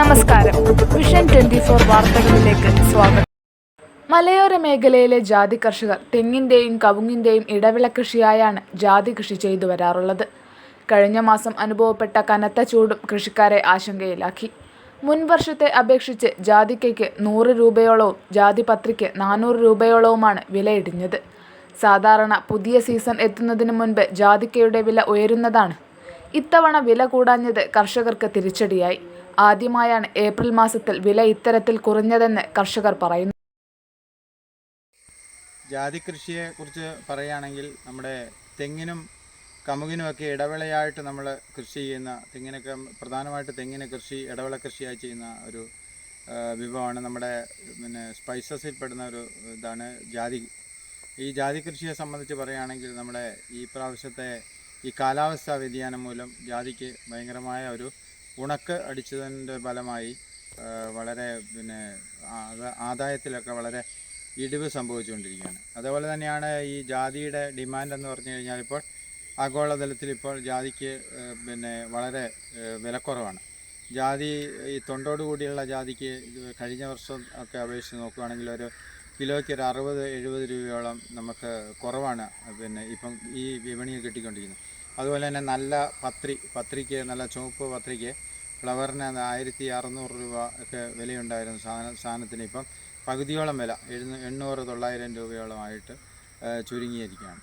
നമസ്കാരം. വാർത്തകളിലേക്ക് സ്വാഗതം. മലയോര മേഖലയിലെ ജാതി കർഷകർ തെങ്ങിന്റെയും കവുങ്ങിന്റെയും ഇടവിള കൃഷിയായാണ് ജാതി കൃഷി ചെയ്തു വരാറുള്ളത്. കഴിഞ്ഞ മാസം അനുഭവപ്പെട്ട കനത്ത ചൂടും കൃഷിക്കാരെ ആശങ്കയിലാക്കി. മുൻ വർഷത്തെ അപേക്ഷിച്ച് ജാതിക്കയ്ക്ക് നൂറ് രൂപയോളവും ജാതിപത്രിക്ക് നാനൂറ് രൂപയോളവുമാണ് വിലയിടിഞ്ഞത്. സാധാരണ പുതിയ സീസൺ എത്തുന്നതിന് മുൻപ് ജാതിക്കയുടെ വില ഉയരുന്നതാണ്. ഇത്തവണ വില കൂടാഞ്ഞത് കർഷകർക്ക് തിരിച്ചടിയായി. ആദ്യമായാണ് ഏപ്രിൽ മാസത്തിൽ വില ഇത്തരത്തിൽ കുറഞ്ഞതെന്ന് കർഷകർ പറയുന്നു. ജാതി കൃഷിയെ കുറിച്ച് പറയുകയാണെങ്കിൽ നമ്മുടെ തെങ്ങിനും കമുകിനുമൊക്കെ ഇടവേളയായിട്ട് നമ്മൾ കൃഷി ചെയ്യുന്ന തെങ്ങിനൊക്കെ പ്രധാനമായിട്ട് തെങ്ങിന് കൃഷി ഇടവേള കൃഷിയായി ചെയ്യുന്ന ഒരു വിഭവമാണ് നമ്മുടെ പിന്നെ സ്പൈസസിൽ പെടുന്ന ഒരു ഇതാണ് ജാതി. ഈ ജാതി കൃഷിയെ സംബന്ധിച്ച് പറയുകയാണെങ്കിൽ നമ്മുടെ ഈ പ്രാവശ്യത്തെ ഈ കാലാവസ്ഥാ വ്യതിയാനം മൂലം ജാതിക്ക് ഭയങ്കരമായ ഒരു ഉണക്ക് അടിച്ചതിന്റെ ഫലമായി വളരെ പിന്നെ ആദ- ആദായത്തിലൊക്കെ വളരെ ഇടിവ് സംഭവിച്ചുകൊണ്ടിരിക്കുകയാണ്. അതേപോലെ തന്നെയാണ് ഈ ജാതിയുടെ ഡിമാൻഡ് എന്ന് പറഞ്ഞു കഴിഞ്ഞാൽ ഇപ്പോൾ ആഗോളതലത്തിൽ ഇപ്പോൾ ജാതിക്ക് പിന്നെ വളരെ വിലക്കുറവാണ്. ജാതി ഈ തൊണ്ടോട് കൂടിയുള്ള ജാതിക്ക് കഴിഞ്ഞ വർഷം ഒക്കെ അപേക്ഷിച്ച് നോക്കുകയാണെങ്കിൽ ഒരു കിലോയ്ക്ക് ഒരു അറുപത് എഴുപത് രൂപയോളം നമുക്ക് കുറവാണ് പിന്നെ ഇപ്പം ഈ വിപണിയിൽ കിട്ടിക്കൊണ്ടിരിക്കുന്നത്. അതുപോലെ തന്നെ നല്ല പത്രി പത്രിക്ക് നല്ല ചുവപ്പ് പത്രിക്ക് ഫ്ലവറിന് ആയിരത്തി അറുന്നൂറ് രൂപ ഒക്കെ വിലയുണ്ടായിരുന്നു സാധന സാധനത്തിന് ഇപ്പം പകുതിയോളം വില എഴുന്നൂ എണ്ണൂറ് തൊള്ളായിരം രൂപയോളമായിട്ട് ചുരുങ്ങിയിരിക്കുകയാണ്.